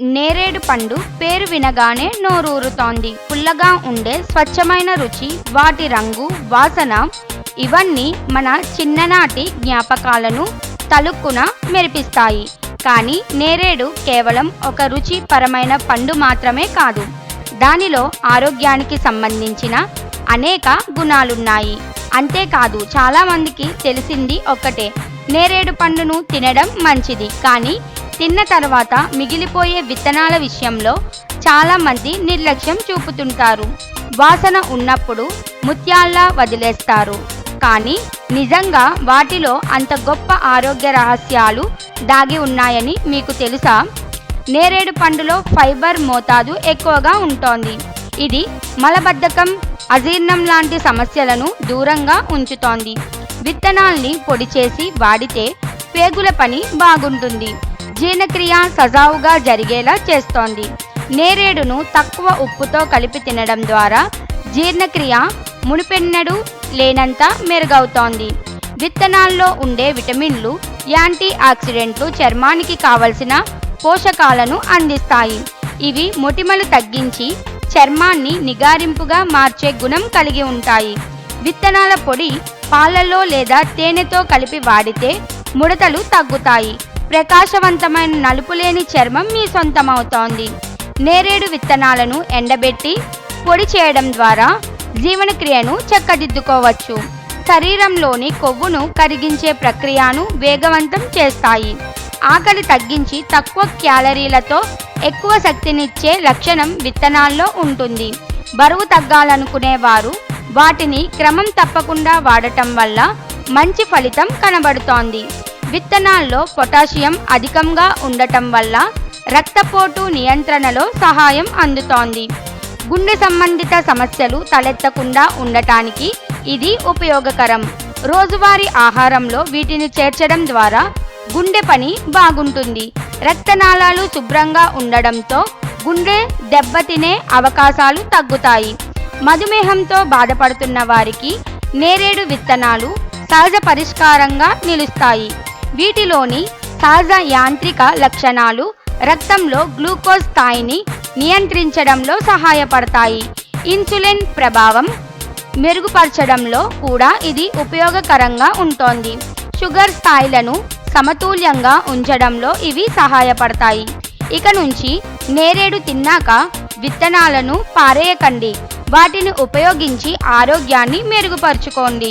నేరేడు పండు పేరు వినగానే నోరూరుతోంది. పుల్లగా ఉండే స్వచ్ఛమైన రుచి వాటి రంగు వాసన ఇవన్నీ మన చిన్ననాటి జ్ఞాపకాలను తలుక్కున మెరిపిస్తాయి. కానీ నేరేడు కేవలం ఒక రుచి పరమైన పండు మాత్రమే కాదు. దానిలో ఆరోగ్యానికి సంబంధించిన అనేక గుణాలున్నాయి. అంతేకాదు చాలామందికి తెలిసింది ఒక్కటే. నేరేడు పండును తినడం మంచిది. కానీ తిన్న తర్వాత మిగిలిపోయే విత్తనాల విషయంలో చాలామంది నిర్లక్ష్యం చూపుతుంటారు. వాసన ఉన్నప్పుడు ముత్యాల్లా వదిలేస్తారు. కానీ నిజంగా వాటిలో అంత గొప్ప ఆరోగ్య రహస్యాలు దాగి ఉన్నాయని మీకు తెలుసా? నేరేడు పండులో ఫైబర్ మోతాదు ఎక్కువగా ఉంటోంది. ఇది మలబద్ధకం అజీర్ణం లాంటి సమస్యలను దూరంగా ఉంచుతోంది. విత్తనాల్ని పొడి చేసి వాడితే పేగుల పని బాగుంటుంది. జీర్ణక్రియ సజావుగా జరిగేలా చేస్తోంది. నేరేడును తక్కువ ఉప్పుతో కలిపి తినడం ద్వారా జీర్ణక్రియ మునిపెన్నడు లేనంత మెరుగవుతోంది. విత్తనాల్లో ఉండే విటమిన్లు యాంటీ ఆక్సిడెంట్లు చర్మానికి కావలసిన పోషకాలను అందిస్తాయి. ఇవి మొటిమలు తగ్గించి చర్మాన్ని నిగారింపుగా మార్చే గుణం కలిగి ఉంటాయి. విత్తనాల పొడి పాలలో లేదా తేనెతో కలిపి వాడితే ముడతలు తగ్గుతాయి. ప్రకాశవంతమైన నలుపు లేని చర్మం మీ సొంతమవుతోంది. నేరేడు విత్తనాలను ఎండబెట్టి పొడి చేయడం ద్వారా జీవనక్రియను చక్కదిద్దుకోవచ్చు. శరీరంలోని కొవ్వును కరిగించే ప్రక్రియను వేగవంతం చేస్తాయి. ఆకలి తగ్గించి తక్కువ క్యాలరీలతో ఎక్కువ శక్తినిచ్చే లక్షణం విత్తనాల్లో ఉంటుంది. బరువు తగ్గాలనుకునే వారు వాటిని క్రమం తప్పకుండా వాడటం వల్ల మంచి ఫలితం కనబడుతోంది. విత్తనాల్లో పొటాషియం అధికంగా ఉండటం వల్ల రక్తపోటు నియంత్రణలో సహాయం అందుతోంది. గుండె సంబంధిత సమస్యలు తలెత్తకుండా ఉండటానికి ఇది ఉపయోగకరం. రోజువారీ ఆహారంలో వీటిని చేర్చడం ద్వారా గుండె పని బాగుంటుంది. రక్తనాళాలు శుభ్రంగా ఉండడంతో గుండె దెబ్బతినే అవకాశాలు తగ్గుతాయి. మధుమేహంతో బాధపడుతున్న వారికి నేరేడు విత్తనాలు సహజ పరిష్కారంగా నిలుస్తాయి. వీటిలోని సహజ యాంత్రిక లక్షణాలు రక్తంలో గ్లూకోజ్ స్థాయిని నియంత్రించడంలో సహాయపడతాయి. ఇన్సులిన్ ప్రభావం మెరుగుపరచడంలో కూడా ఇది ఉపయోగకరంగా ఉంటుంది. షుగర్ స్థాయిలను సమతుల్యంగా ఉంచడంలో ఇవి సహాయపడతాయి. ఇక నుంచి నేరేడు తిన్నాక విత్తనాలను పారేయకండి. వాటిని ఉపయోగించి ఆరోగ్యాన్ని మెరుగుపరుచుకోండి.